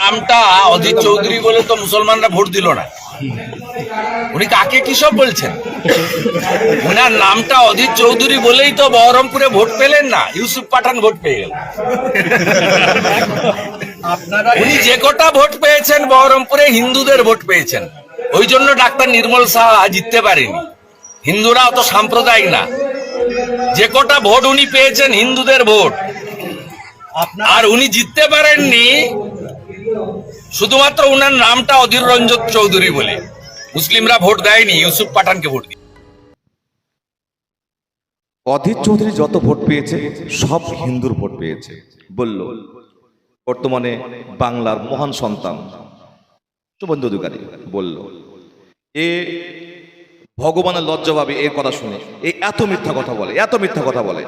নামটা অজিত চৌধুরী বলে তো মুসলমানরা ভোট দিল না। উনি কাকে কিসব বলছেন? উনার নামটা অজিত চৌধুরী বলেই তো বহরমপুরে ভোট পেলেন না ইউসুফ পাঠান ভোট পেয়ে গেল। উনি যে কটা ভোট পেয়েছেন বহরমপুরে হিন্দুদের ভোট পেয়েছেন। ওই জন্য ডাক্তার নির্মল সাহা জিততে পারেনি। হিন্দুরা অত সাম্প্রদায়িক না। যে কটা ভোট উনি পেয়েছেন হিন্দুদের ভোট। আর উনি জিততে পারেননি শুধুমাত্র উনার নামটা অধীর রঞ্জন চৌধুরী বলে। মুসলিমরা ভোট দেয়নি, ইউসুফ পাঠানকে ভোট দিয়েছে। অধীর চৌধুরী যত ভোট পেয়েছে, সব হিন্দুর ভোট পেয়েছে, বলল, বর্তমানে বাংলার মহান সন্তান। শুভেন্দু অধিকারী বলল, এ ভগবানের লজ্জা পাবে এর কথা শুনে, এ এত মিথ্যা কথা বলে, এত মিথ্যা কথা বলে।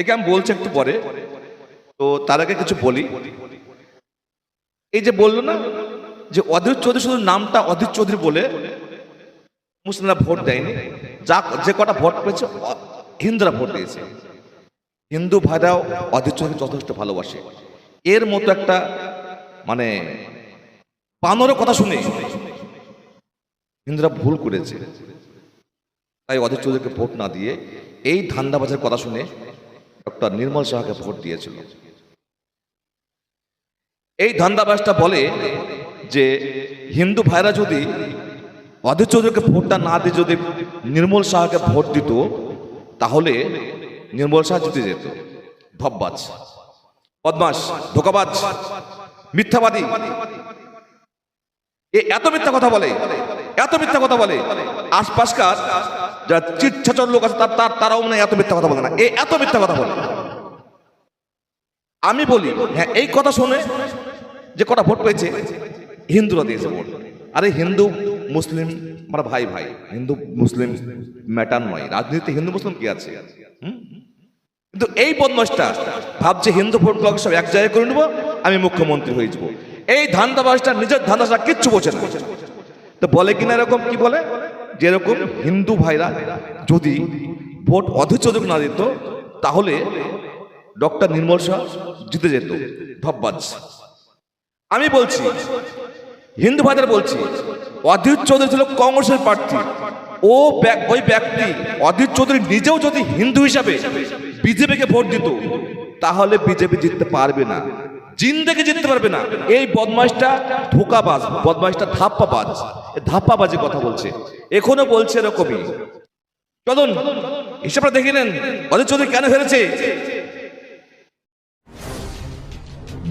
একে আমি বলছি একটু পরে, তো তার আগে কিছু বলি। এই যে বলল না যে অধীর চৌধুরী শুধু নামটা অধীর চৌধুরী বলে মুসলিমরা ভোট দেয়নি। যা যে কটা ভোট পেয়েছে হিন্দুরা ভোট দিয়েছে। হিন্দু ভাইরাও অধীর চৌধুরী যথেষ্ট ভালোবাসে। এর মতো একটা মানে বানরের কথা শুনে হিন্দুরা ভুল করেছে। তাই অধীর চৌধুরীকে ভোট না দিয়ে এই ধান্দাবাজের কথা শুনে ডক্টর নির্মল সাহাকে ভোট দিয়েছিল। এই ধান্দাবাজটা বলে যে হিন্দু ভাইরা যদি অধীর চৌধুরীকে ভোটটা না দিয়ে যদি নির্মল শাহকে ভোট দিত, তাহলে নির্মল শাহ জিতে যেত। ধব্বাজ বদমাস ধোকাবাজ, মিথ্যাবাদী। এ এত মিথ্যা কথা বলে, এত মিথ্যা কথা বলে, আশপাশকার যারা চিচ্ছাচর লোক আছে, তার- তারাও মানে এত মিথ্যা কথা বলে না। এ এত মিথ্যা কথা বলে। আমি বলি হ্যাঁ এই কথা শুনে যে কটা ভোট পেয়েছে? হিন্দুরা দিয়েছে ভোট। আরে হিন্দু, মুসলিম, আমরা ভাই ভাই। হিন্দু, মুসলিম ম্যাটার নয়। রাজনীতিতে হিন্দু, মুসলিম কি আছে? কিন্তু এই বদমাসটা ভাবছে হিন্দু ভোট ব্লক সব এক জায়গায় করে নেব, আমি মুখ্যমন্ত্রী হয়ে যাব। এই ধান্দাবাসটা নিজের ধান্দাটা কিচ্ছু বোঝে না। তো বলে কিনা এরকম, কি বলে? যেরকম হিন্দু ভাইরা যদি ভোট অধৈর্য না দিত, তাহলে ডক্টর নির্মল শাহ জিতে যেত। ধব্বাজ। আমি বলছি, হিন্দু ভাইদের বলছি, অধীর চৌধুরী ছিল কংগ্রেসের প্রার্থী। ও ওই ব্যক্তি অধীর চৌধুরী নিজেও যদি হিন্দু হিসাবে বিজেপিকে ভোট দিত, তাহলে বিজেপি জিততে পারবে না। জিন্দেকে জিততে পারবে না। এই বদমাইশটা ধোকাবাজ, বদমাইশটা ধাপ্পাবাজ। ধাপ্পাবাজি কথা বলছে। এখনও বলছে এরকমই। চলুন, হিসাবটা দেখে নেন। অধীর চৌধুরী কেন হেরেছে?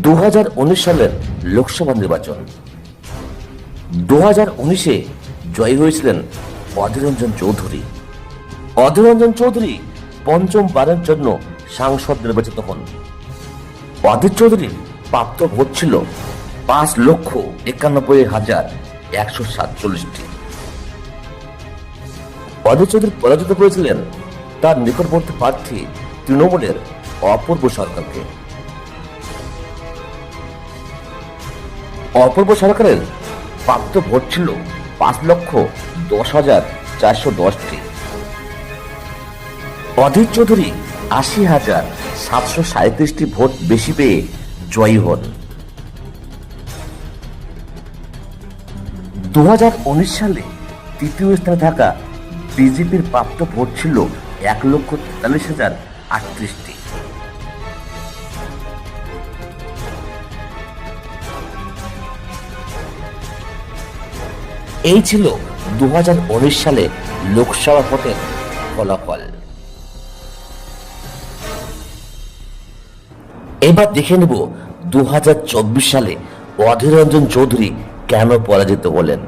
দু হাজার উনিশ সালের লোকসভা নির্বাচন। দু হাজার উনিশে জয়ী হয়েছিলেন অধীররঞ্জন চৌধুরী। অধীররঞ্জন চৌধুরী পঞ্চমবারের জন্য সাংসদ নির্বাচিত হন। অধীর চৌধুরীর প্রাপ্ত ভোট ছিল পাঁচ লক্ষ একানব্বই হাজার একশো সাতচল্লিশটি। অধীর চৌধুরী পরাজিত করেছিলেন তার নিকটবর্তী প্রার্থী তৃণমূলের অপূর্ব সরকারকে। অপূর্ব সরকারের প্রাপ্ত ভোট ছিল পাঁচ লক্ষ দশ হাজার চারশো দশটি। অধীর চৌধুরী আশি হাজার সাতশো সাঁত্রিশটি ভোট বেশি পেয়ে জয়ী হন। দু হাজার উনিশ সালে তৃতীয় স্থানে থাকা বিজেপির প্রাপ্ত ভোট ছিল এক লক্ষ তেতাল্লিশ হাজার আটত্রিশটি। এই ছিল দু হাজার উনিশ সালে লোকসভা ভোটের ফলাফল। এবার দেখে নেব দু হাজার চব্বিশ সালে অধীর রঞ্জন চৌধুরী কেন পরাজিত হলেন।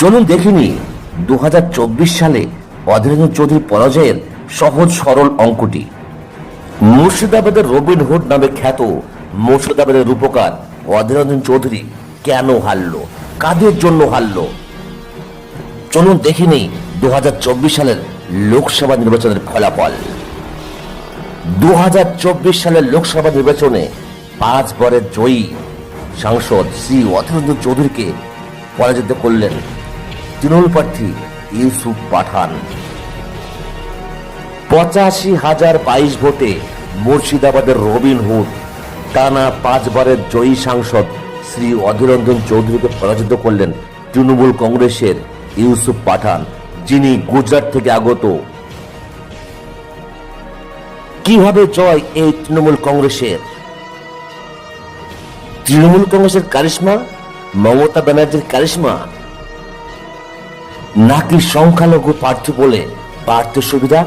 চলুন দেখিনি দু হাজার চব্বিশ সালে অধীর রঞ্জন চৌধুরী পরাজয়ের সহজ সরল অঙ্কটি। মুর্শিদাবাদের রবিন হুড নামে খ্যাত মুর্শিদাবাদের রূপকার অধীররঞ্জন চৌধুরী কেন হারলো? কাদের জন্য হারলো? চলুন দেখে নেই দু সালের লোকসভা নির্বাচনের ফলাফল। দু হাজার চব্বিশ সালের লোকসভা নির্বাচনে পাঁচ বারের জয়ী সাংসদ শ্রী অধীররঞ্জন চৌধুরীকে পরাজিত করলেন তৃণমূল প্রার্থী ইউসুফ পাঠান। পঁচাশি হাজার বাইশ ভোটে মুর্শিদাবাদের রবিন হুড টানা পাঁচবারের জয়ী সাংসদ শ্রী অধীররঞ্জন চৌধুরীকে পরাজিত করলেন তৃণমূল কংগ্রেসের ইউসুফ পাঠান, যিনি গুজরাট থেকে আগত। কীভাবে জয় এই তৃণমূল কংগ্রেসের? তৃণমূল কংগ্রেসের কারিশমা, মমতা ব্যানার্জির কারিশ্মা, নাকি সংখ্যালঘু প্রার্থী বলে প্রার্থী সুবিধা?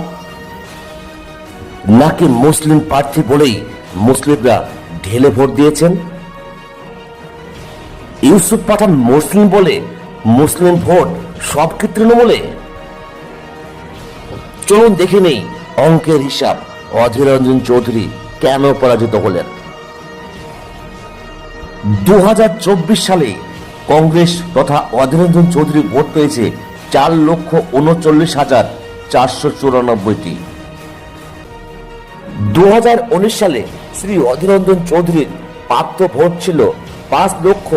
নাকি মুসলিম প্রার্থী বলেই মুসলিমরা ঢেলে ভোট দিয়েছেন। ইউসুফ পাঠান মুসলিম বলে, মুসলিম ভোট সব কি তৃণমূলে? চলুন দেখে নেই অঙ্কের হিসাব। অধীর রঞ্জন চৌধুরী কেন পরাজিত হলেন? দু হাজার চব্বিশ সালে কংগ্রেস তথা অধীর রঞ্জন চৌধুরী ভোট পেয়েছে চার লক্ষ উনচল্লিশ হাজার চারশো চুরানব্বইটি। দু হাজার উনিশ সালে শ্রী অধীররঞ্জন চৌধুরীর প্রাপ্ত ভোট ছিল পাঁচ লক্ষ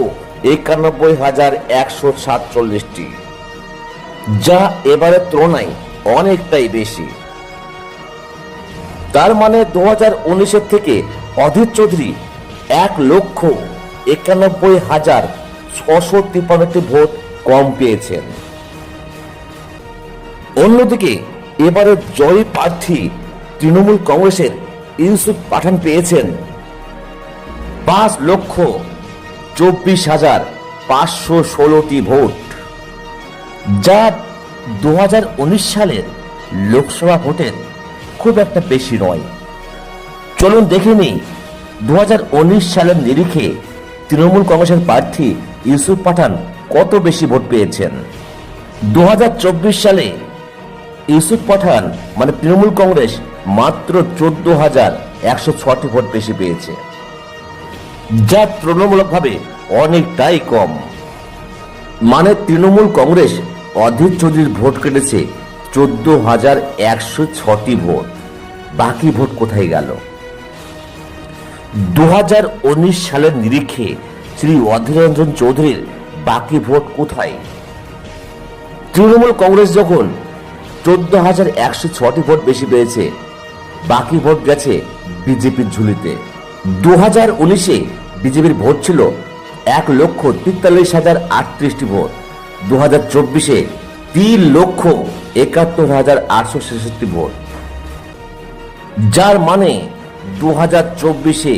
একানব্বই হাজার একশো সাতচল্লিশটি, যা এবারের তুলনায় অনেকটাই বেশি। তার মানে দু হাজার উনিশের থেকে অধীর চৌধুরী এক লক্ষ একানব্বই হাজার ছশো তিপ্পান্নটি ভোট কম পেয়েছেন। অন্যদিকে এবারে জয়ী প্রার্থী তৃণমূল কংগ্রেসের ইউসুফ পাঠান পেয়েছেন। পাঁচ লক্ষ চব্বিশ হাজার পাঁচশো ষোলোটি ভোট। যা দু হাজার উনিশ সালের লোকসভা ভোটের খুব একটা বেশি নয়। চলুন দেখে নিই দু সালের নিরিখে তৃণমূল কংগ্রেসের প্রার্থী ইউসুফ পাঠান কত বেশি ভোট পেয়েছেন? দু হাজার চব্বিশ সালে ইউসুফ পাঠান মানে তৃণমূল কংগ্রেস মাত্র চোদ্দ হাজার একশো ছটি ভোট বেশি পেয়েছে। যা তুলনামূলকভাবে অনেকটাই কম। মানে তৃণমূল কংগ্রেস অধীর চৌধুরীর ভোট কেটেছে চোদ্দ হাজার একশো ছটি ভোট। বাকি ভোট কোথায় গেল? দু হাজার উনিশ সালের নিরিখে শ্রী অধীর রঞ্জন চৌধুরীর বাকি ভোট কোথায়? তৃণমূল কংগ্রেস যখন চোদ্দ হাজার একশো ছটি ভোট বেশি পেয়েছে বাকি ভোট গেছে বিজেপির ঝুলিতে। দু হাজার উনিশে বিজেপির ভোট ছিল এক লক্ষ তেতাল্লিশ হাজার আটত্রিশটি ভোট। দু হাজার চব্বিশে তিন লক্ষ একাত্তর হাজার আটশো ছেষট্টি ভোট। যার মানে দু হাজার চব্বিশে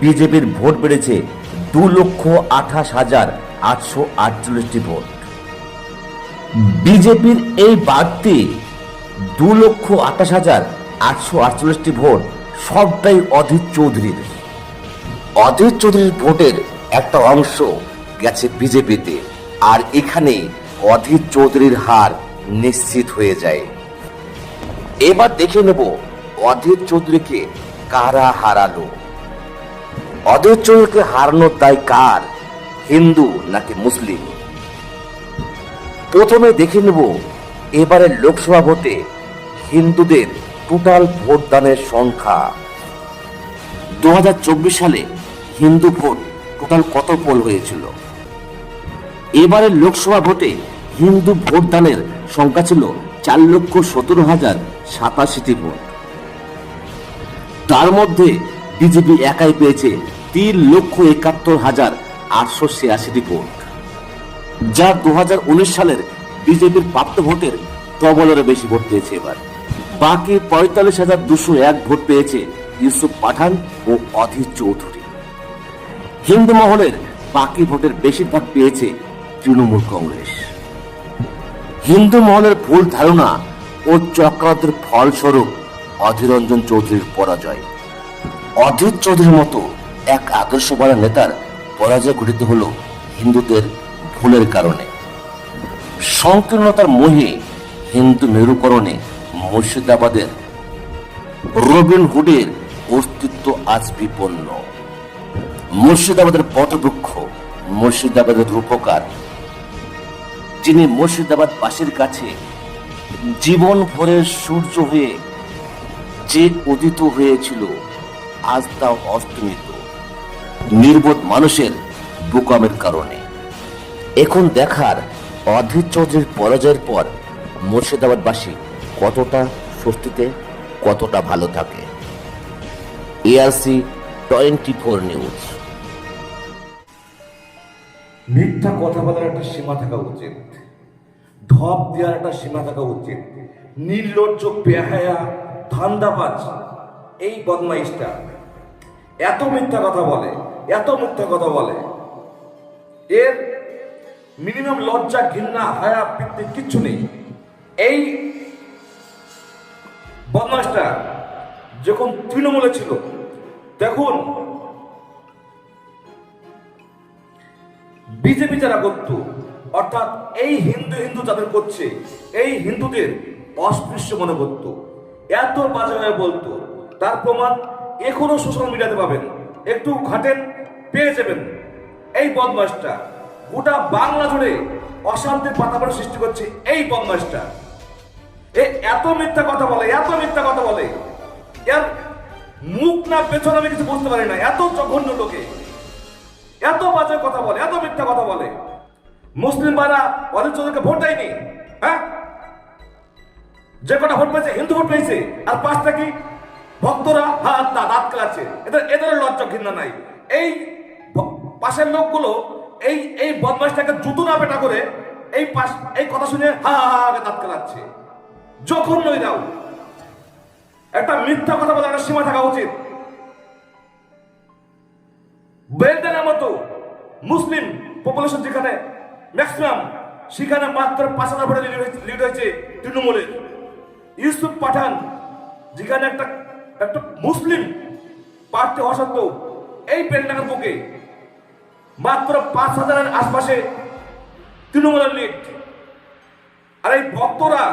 বিজেপির ভোট বেড়েছে দু লক্ষ আঠাশ হাজার আটশো আটচল্লিশটি ভোট। বিজেপির এই বাড়তি দু লক্ষ আঠাশ হাজার আটশো আটচল্লিশটি ভোট সবটাই অধীর চৌধুরীর। অধীর চৌধুরীর ভোটের একটা অংশ গেছে বিজেপিতে, আর এখানে অধীর চৌধুরীর হার নিশ্চিত হয়ে যায়। এবার দেখে নেব অধীর চৌধুরীকে কারা হারালো। অধীর চৌধুরীকে হারানোর দায় কার, হিন্দু নাকি মুসলিম? প্রথমে দেখে নেব এবারের লোকসভা ভোটে হিন্দুদের টোটাল ভোটদানের সংখ্যা। দু সালে হিন্দু ভোট টোটাল কত পোল হয়েছিল? এবারের লোকসভা ভোটে হিন্দু ভোটদানের সংখ্যা ছিল চার লক্ষ সতেরো হাজার সাতাশিটি ভোট। তার মধ্যে বিজেপি একাই পেয়েছে তিন লক্ষ একাত্তর হাজার আটশো ছিয়াশিটি ভোট। যা দু হাজার উনিশ সালের বিজেপির প্রাপ্ত ভোটের ডবলেরও বেশি ভোট পেয়েছে এবার। বাকি পঁয়তাল্লিশ হাজার দুশো এক ভোট পেয়েছে ইউসুফ পাঠান ও অধীর চৌধুরী। হিন্দু মহলের বাকি ভোটের বেশিরভাগ পেয়েছে তৃণমূল কংগ্রেস। হিন্দু মহলের ভুল ধারণা ও চক্রান্তের ফলস্বরূপ অধীররঞ্জন চৌধুরীর পরাজয়। অধীর চৌধুরীর মতো এক আদর্শবান নেতার পরাজয় ঘটিত হলো হিন্দুদের ভুলের কারণে। সংকীর্ণতার মোহে হিন্দু মেরুকরণে মুর্শিদাবাদের রবিন হুডের অস্তিত্ব আজ বিপন্ন। মুর্শিদাবাদের পটবৃক্ষ মুর্শিদাবাদের রূপকার, যিনি মুর্শিদাবাদ বাসীর কাছে জীবন ভরের সূর্য হয়ে যে উদিত হয়েছিল, আজ তা অস্তমিত নির্বোধ মানুষের বোকামের কারণে। এখন দেখার অধীর চৌধুরীর পরাজয়ের পর মুর্শিদাবাদবাসী কতটা স্বস্তিতে, কতটা ভালো থাকে। এআরসি টোয়েন্টি ফোর নিউজ মিথ্যা কথা বলার একটা সীমা থাকা উচিত। ঢপ দেওয়ার একটা সীমা থাকা উচিত। নির্লজ্জ, বেহায়া, ধান্দাবাজ, এই বদমাইশটা। এত মিথ্যা কথা বলে, এত মিথ্যা কথা বলে। এর মিনিমাম লজ্জা, ঘৃণা, হায়া পিতৃ কিচ্ছু নেই। এই বদমাসটা যখন তৃণমূলে ছিল, দেখুন, বিজেপি যারা করত, অর্থাৎ এই হিন্দু হিন্দু যাদের করছে, এই হিন্দুদের অস্পৃশ্য মনে করত, এত বাজে হয়ে বলতো, তার প্রমাণ এখনও সোশ্যাল মিডিয়াতে পাবেন, একটু ঘাটেন, পেয়ে যাবেন। এই বদমাসটা গোটা বাংলা জুড়ে অশান্তির বাতাবরণ সৃষ্টি করছে এই বদমাসটা এত মিথ্যা কথা বলে এত মিথ্যা কথা বলে এর মুখ না পেছনে আমি কিছু বুঝতে পারি না এত জঘন্য লোকে এত বাজে কথা বলে এত মিথ্যা কথা বলে মুসলিম ভাইরা অধীর চৌধুরীকে ভোট দেয়নি হ্যাঁ যে কটা ভোট পেয়েছে হিন্দু ভোট পেয়েছে আর পাঁচটা কি ভক্তরা হাত না দাঁত কেলাচ্ছে এদের এদের লজ্জা ঘৃণা নাই এই পাশের লোকগুলো এই এই বদমাসটাকে জুতো না পেটা করে এই পাশ এই কথা শুনে হা হা হা দাঁত কেলাচ্ছে যখন নই দাও, একটা মিথ্যা কথা বলার একটা সীমা থাকা উচিত। বেলডানের মতো মুসলিম পপুলেশন যেখানে ম্যাক্সিমাম সেখানে মাত্র পাঁচ হাজার ভোটে লিড হয়েছে তৃণমূলের। ইউসুফ পাঠান, যেখানে একটা একটা মুসলিম প্রার্থী হওয়া সত্ত্বেও এই বেলডাঙ্গার বুকে মাত্র পাঁচ হাজারের আশপাশে তৃণমূলের লিড আর এই ভক্তরা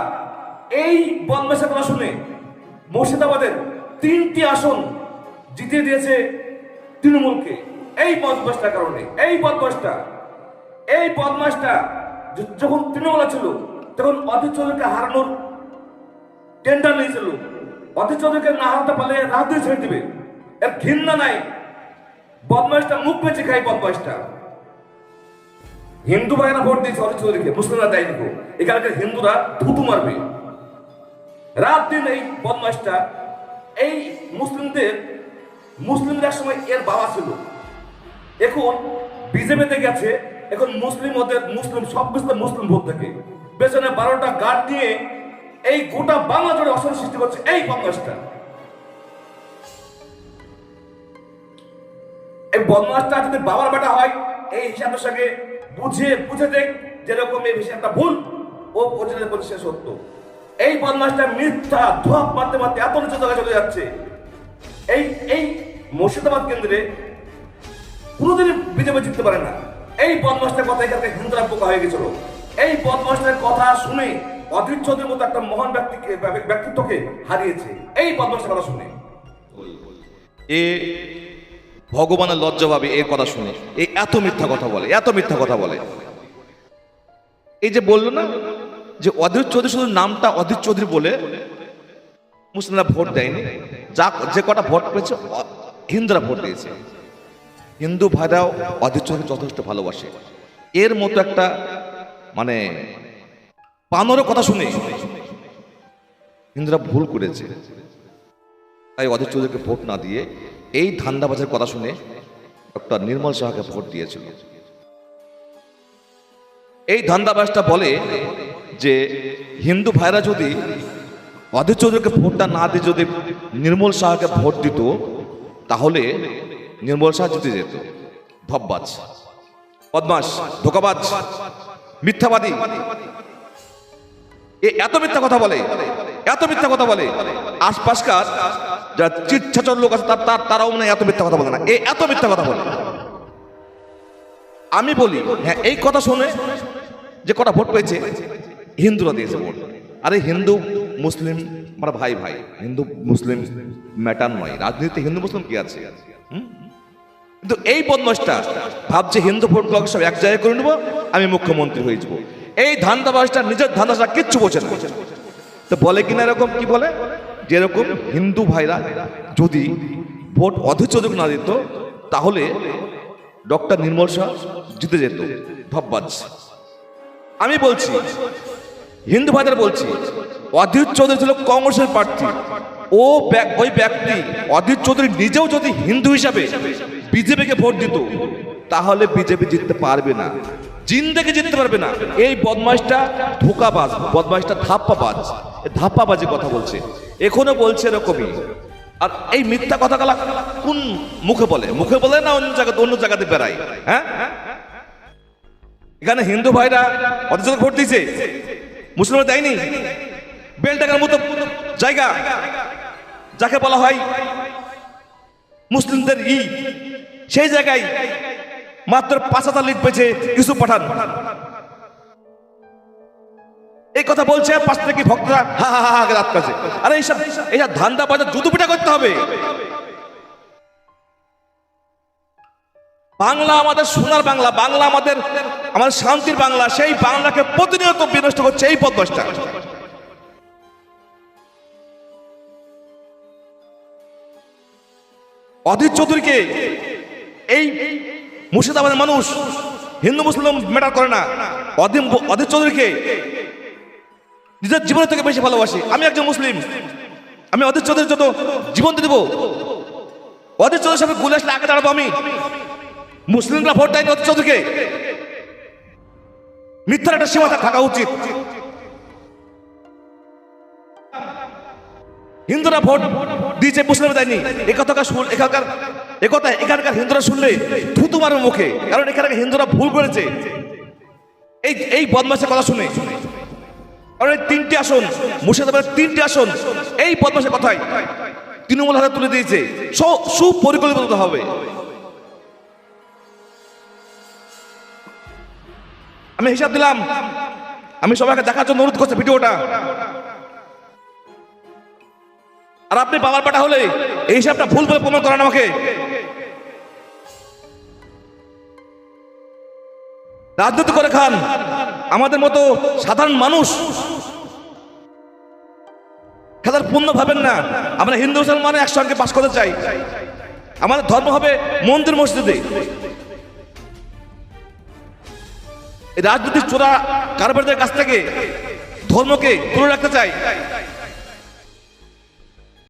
এই বদমাসের আসনে মুর্শিদাবাদের তিনটি আসন জিতিয়ে দিয়েছে তৃণমূলকে। এই বদমাসটার কারণে, এই বদমাসটা এই বদমাসটা যখন তৃণমূলে ছিল, তখন অধীর চৌধুরীকে হারানোর টেন্ডার নিয়েছিল। অধীর চৌধুরীকে না হারাতে পারলে দিয়ে ছেড়ে দিবে। এর ঘৃণা নাই। বদমাসটা মুখ পেঁচে খাই বদমাসটা। হিন্দু ভাইরা ভোট দিয়েছে অধীর চৌধুরীকে, মুসলিমরা দেয়নি এখানকার হিন্দুরা থুতু মারবে। রাত দিন এই বদমাসটা এই মুসলিমদের মুসলিমদের সময় এর বাবা ছিল। এখন বিজেপিতে গেছে, এখন মুসলিম ওদের মুসলিম, সব কিছু মুসলিম ভোট থাকে। পেছনে বারোটা গার্ড দিয়ে এই গোটা বাংলা জুড়ে অশান্তি সৃষ্টি করছে এই বদমাসটা এই বদমাসটা যদি বাবার বেটা হয়, এই হিসাবের সঙ্গে বুঝে বুঝে দেখ যেরকম এই হিসাবটা ভুল, ও করছে সে সত্য। এই বদমাসটা মিথ্যা ধোয়াপ মারতে মারতে এত নিচু জায়গায় চলে যাচ্ছে। এই এই মুর্শিদাবাদ কেন্দ্রে কোনোদিনই বিজেপি জিততে পারে না। এই বদমাসটার কথা এখানকার হিন্দুরা পোকা হয়ে গেছিল। এই বদমাসটার কথা শুনে অধীর চৌধুরীর মতো একটা মহান ব্যক্তিকে ব্যক্তিত্বকে হারিয়েছে। এই বদমাসটার কথা শুনে। এ ভগবানের লজ্জা পাবে এর কথা শুনে এই এত মিথ্যা কথা বলে, এত মিথ্যা কথা বলে। এই যে বলল না যে অধীর চৌধুরী শুধু নামটা অধীর চৌধুরী বলে মুসলিমরা ভোট দেয়নি। যা যে কটা ভোট পেয়েছে হিন্দুরা ভোট দিয়েছে। হিন্দু ভাইরাও অধীর চৌধুরী যথেষ্ট ভালোবাসে। এর মতো একটা মানে পানোরও কথা শুনে। হিন্দুরা ভুল করেছে। তাই অধীর চৌধুরীকে ভোট না দিয়ে এই ধান্দাবাজের কথা শুনে ডক্টর নির্মল সাহাকে ভোট দিয়েছিল। এই ধান্দাবাজটা বলে যে হিন্দু ভাইরা যদি অধীর চৌধুরীকে ভোটটা না দিয়ে যদি নির্মল সাহাকে ভোট দিত, তাহলে নির্মল শাহ জিতে যেত। ধব্বাজ বদমাস ধোকাবাজ, মিথ্যাবাদী। এ এত মিথ্যা কথা বলে, এত মিথ্যা কথা বলে। আশপাশকার যা চিচ্ছাচর লোক আছে, তার- তারাও মানে এত মিথ্যা কথা বলে না। এ এত মিথ্যা কথা বলে। আমি বলি হ্যাঁ এই কথা শুনে যে কটা ভোট পেয়েছে হিন্দুরা দিয়েছে ভোট আরে হিন্দু, মুসলিম, আমরা ভাই ভাই। হিন্দু, মুসলিম ম্যাটার নয়। রাজনীতিতে হিন্দু, মুসলিম কি আছে? কিন্তু এই বদমাসটা ভাবছে হিন্দু ভোট ব্লক সব এক জায়গায় করে নেব, আমি মুখ্যমন্ত্রী হয়ে যাব। এই ধান্দাবাসটা, নিজের ধান্দাটা কিচ্ছু বোঝে না। তো বলে কিনা এরকম? কি বলে? যেরকম হিন্দু ভাইরা যদি ভোট অধৈর্য না দিত, তাহলে ডক্টর নির্মল শাহ জিতে যেত। ধব্বাজ। আমি বলছি হিন্দু ভাইদের বলছি, অধীর চৌধুরী ছিল কংগ্রেসের প্রার্থী। ও ওই ব্যক্তি অধীর চৌধুরী নিজেও যদি হিন্দু হিসাবে বিজেপিকে ভোট দিত, তাহলে বিজেপি জিততে পারবে না। জিন্দেকে জিততে পারবে না। এই বদমাইশটা ধোকাবাজ, বদমাইশটা ধাপ্পাবাজ। ধাপ্পাবাজি কথা বলছে। এখনও বলছে এরকমই। আর এই মিথ্যা কথাগুলা কোন মুখে বলে? মুখে বলে না অন্য জায়গাতে অন্য জায়গাতে বেড়ায়? হ্যাঁ? এখানে হিন্দু ভাইরা অথচ ভোট দিয়েছে। মুসলিমরা দেয়নি বেলটাকার মতো জায়গা যাকে বলা হয় মুসলিমদের ই সেই জায়গায় মাত্র পাঁচ হাজার লিট পেয়েছে ইউসুফ পাঠান এই কথা বলছে পাঁচ থেকে ভক্তরা হা হা হা হা রাত কাছে আরে এইসব এইসব ধান্দা বাজার জুতো পিঠা করতে হবে বাংলা আমাদের সোনার বাংলা বাংলা আমাদের আমাদের শান্তির বাংলা, সেই বাংলাকে প্রতিনিয়ত বিনষ্ট করছে এই পদ্মাসটা অধীর চৌধুরীকে এই মুর্শিদাবাদের মানুষ, হিন্দু, মুসলিম ম্যাটার করে না। অধীর অধীর চৌধুরীকে নিজের জীবনের থেকে বেশি ভালোবাসি। আমি একজন মুসলিম। আমি অধীর চৌধুরীর জন্য জীবন দেবো। অধীর চৌধুরীর সাথে গুলে আসলে আগে দাঁড়াবো আমি। মুসলিমরা ভোট দেয়নি অধীর চৌধুরীকে। মিথ্যার একটা সীমা থাকা উচিত। হিন্দুরা ভোট দিয়েছে, মুসলিমরা দেয়নি। এ কথাটা শুন এখানকার এ কথা এখানকার হিন্দুরা শুনলে থুতু মারবে মুখে। কারণ এখানকার হিন্দুরা ভুল করেছে এই এই বদমাসের কথা শুনে। কারণ এই তিনটি আসন, মুর্শিদাবাদের তিনটি আসন, এই বদমাসের কথাই তৃণমূল হাতে তুলে দিয়েছে। সুপরিকল্পিত হবে আমি হিসাব দিলাম। আমি সবাইকে দেখার জন্য অনুরোধ করছি ভিডিওটা। আর আপনি বাবার পাটা হলে এই হিসাবটা ভুল বলে প্রমাণ করেন আমাকে। রাজনীতি করে খান। আমাদের মতো সাধারণ মানুষ খেলার পূর্ণ ভাবেন না। আমরা হিন্দু, মুসলমান একসঙ্গে বাস করতে চাই। আমাদের ধর্ম হবে মন্দির মসজিদে। এই রাজনীতির চোরা কারবারদের কাছ থেকে ধর্মকে তুলে রাখতে চাই।